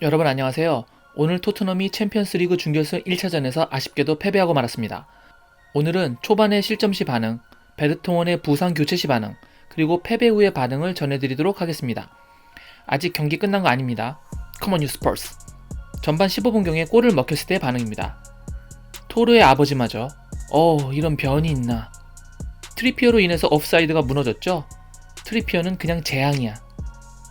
여러분 안녕하세요. 오늘 토트넘이 챔피언스리그 준결승 1차전에서 아쉽게도 패배하고 말았습니다. 오늘은 초반의 실점 시 반응, 베르통원의 부상 교체 시 반응, 그리고 패배 후의 반응을 전해드리도록 하겠습니다. 아직 경기 끝난 거 아닙니다. 커먼 뉴 스퍼스. 전반 15분경에 골을 먹혔을 때의 반응입니다. 토르의 아버지마저 어 이런 변이 있나. 트리피어로 인해서 옵사이드가 무너졌죠? 트리피어는 그냥 재앙이야.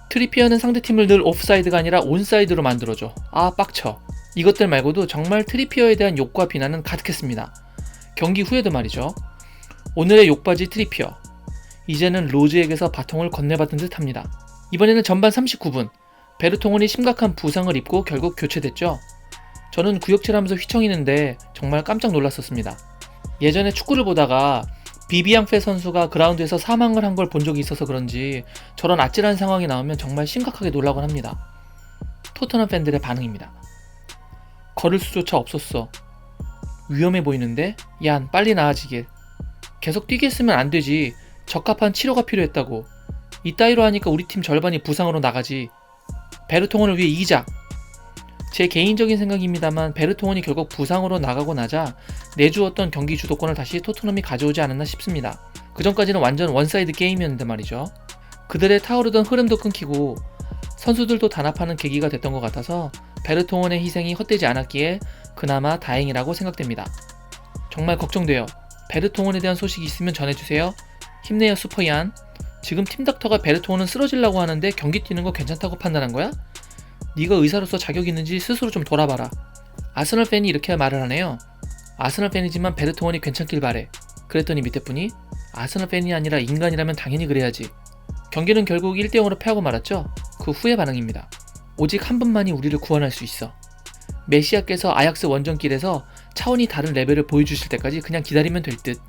트리피어는 상대팀을 늘 오프사이드가 아니라 온사이드로 만들어줘. 아, 빡쳐. 이것들 말고도 정말 트리피어에 대한 욕과 비난은 가득했습니다. 경기 후에도 말이죠. 오늘의 욕바지 트리피어. 이제는 로즈에게서 바통을 건네받은 듯 합니다. 이번에는 전반 39분, 베르통원이 심각한 부상을 입고 결국 교체됐죠. 저는 구역질하면서 휘청이는데 정말 깜짝 놀랐었습니다. 예전에 축구를 보다가 비비앙페 선수가 그라운드에서 사망을 한 걸 본 적이 있어서 그런지 저런 아찔한 상황이 나오면 정말 심각하게 놀라곤 합니다. 토트넘 팬들의 반응입니다. 걸을 수조차 없었어. 위험해 보이는데? 얀, 빨리 나아지길. 계속 뛰게 했으면 안 되지. 적합한 치료가 필요했다고. 이따위로 하니까 우리 팀 절반이 부상으로 나가지. 베르통원을 위해 이기자. 제 개인적인 생각입니다만 베르통원이 결국 부상으로 나가고 나자 내주었던 경기 주도권을 다시 토트넘이 가져오지 않았나 싶습니다. 그 전까지는 완전 원사이드 게임이었는데 말이죠. 그들의 타오르던 흐름도 끊기고 선수들도 단합하는 계기가 됐던 것 같아서 베르통원의 희생이 헛되지 않았기에 그나마 다행이라고 생각됩니다. 정말 걱정돼요. 베르통원에 대한 소식이 있으면 전해주세요. 힘내요 슈퍼얀. 지금 팀닥터가 베르통원은 쓰러질라고 하는데 경기 뛰는 거 괜찮다고 판단한 거야? 네가 의사로서 자격 있는지 스스로 좀 돌아봐라. 아스널 팬이 이렇게 말을 하네요. 아스널 팬이지만 베르통원이 괜찮길 바래. 그랬더니 밑에 분이 아스널 팬이 아니라 인간이라면 당연히 그래야지. 경기는 결국 1대 0으로 패하고 말았죠. 그 후의 반응입니다. 오직 한 분만이 우리를 구원할 수 있어. 메시아께서 아약스 원정길에서 차원이 다른 레벨을 보여주실 때까지 그냥 기다리면 될 듯.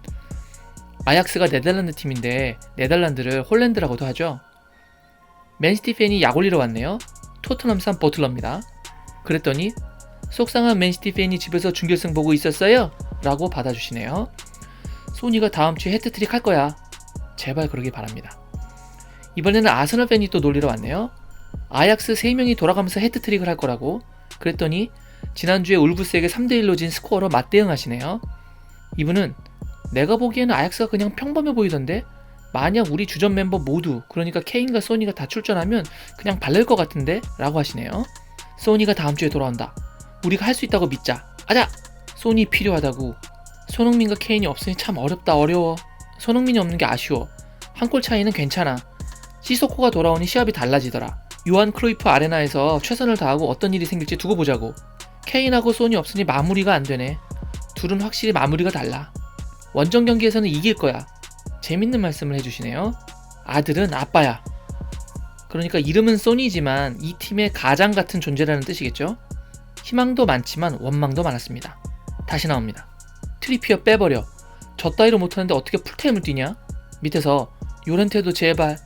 아약스가 네덜란드 팀인데 네덜란드를 홀랜드라고도 하죠. 맨시티 팬이 약 올리러 왔네요. 토트넘산 버틀러입니다. 그랬더니 속상한 맨시티 팬이 집에서 준결승 보고 있었어요? 라고 받아주시네요. 소니가 다음 주에 해트트릭 할 거야. 제발 그러길 바랍니다. 이번에는 아스널 팬이 또 놀리러 왔네요. 아약스 3명이 돌아가면서 해트트릭을 할 거라고. 그랬더니 지난주에 울브스에게 3대1로 진 스코어로 맞대응하시네요. 이분은 내가 보기에는 아약스가 그냥 평범해 보이던데 만약 우리 주전 멤버 모두 그러니까 케인과 소니가 다 출전하면 그냥 발릴 것 같은데? 라고 하시네요. 소니가 다음 주에 돌아온다. 우리가 할 수 있다고 믿자. 아자! 소니 필요하다고. 손흥민과 케인이 없으니 참 어렵다. 어려워. 손흥민이 없는 게 아쉬워. 한 골 차이는 괜찮아. 시소코가 돌아오니 시합이 달라지더라. 요한 크로이프 아레나에서 최선을 다하고 어떤 일이 생길지 두고 보자고. 케인하고 소니 없으니 마무리가 안 되네. 둘은 확실히 마무리가 달라. 원정 경기에서는 이길 거야 재밌는 말씀을 해주시네요. 아들은 아빠야. 그러니까 이름은 소니지만 이 팀의 가장 같은 존재라는 뜻이겠죠? 희망도 많지만 원망도 많았습니다. 다시 나옵니다. 트리피어 빼버려. 저 따위로 못하는데 어떻게 풀타임을 뛰냐? 밑에서 요렌테도 제발.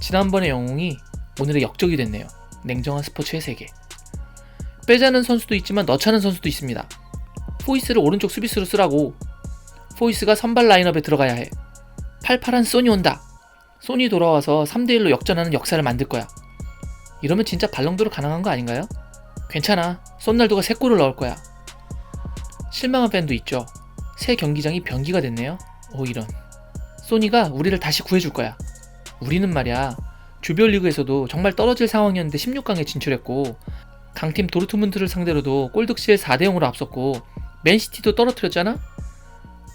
지난번의 영웅이 오늘의 역적이 됐네요. 냉정한 스포츠의 세계. 빼자는 선수도 있지만 넣자는 선수도 있습니다. 포이스를 오른쪽 수비수로 쓰라고. 포이스가 선발 라인업에 들어가야 해. 팔팔한 소니 온다. 소니 돌아와서 3대1로 역전하는 역사를 만들 거야. 이러면 진짜 발롱도르 가능한 거 아닌가요? 괜찮아. 쏜날도가 3골을 넣을 거야. 실망한 팬도 있죠. 새 경기장이 변기가 됐네요. 오 이런. 소니가 우리를 다시 구해줄 거야. 우리는 말이야. 조별리그에서도 정말 떨어질 상황이었는데 16강에 진출했고 강팀 도르트문트를 상대로도 골득실 4대 0으로 앞섰고 맨시티도 떨어뜨렸잖아?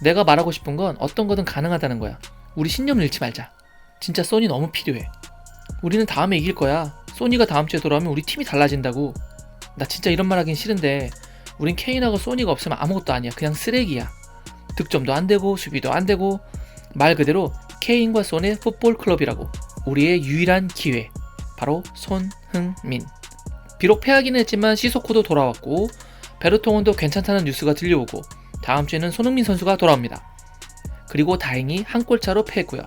내가 말하고 싶은 건 어떤 거든 가능하다는 거야. 우리 신념을 잃지 말자. 진짜 소니 너무 필요해. 우리는 다음에 이길 거야. 소니가 다음 주에 돌아오면 우리 팀이 달라진다고. 나 진짜 이런 말 하긴 싫은데 우린 케인하고 소니가 없으면 아무것도 아니야. 그냥 쓰레기야. 득점도 안 되고 수비도 안 되고 말 그대로 케인과 손의 풋볼 클럽이라고. 우리의 유일한 기회. 바로 손흥민. 비록 패하긴 했지만 시소코도 돌아왔고 베르통원도 괜찮다는 뉴스가 들려오고 다음 주에는 손흥민 선수가 돌아옵니다. 그리고 다행히 한 골차로 패했고요.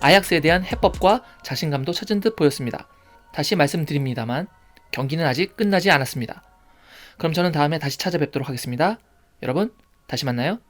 아약스에 대한 해법과 자신감도 찾은 듯 보였습니다. 다시 말씀드립니다만 경기는 아직 끝나지 않았습니다. 그럼 저는 다음에 다시 찾아뵙도록 하겠습니다. 여러분, 다시 만나요.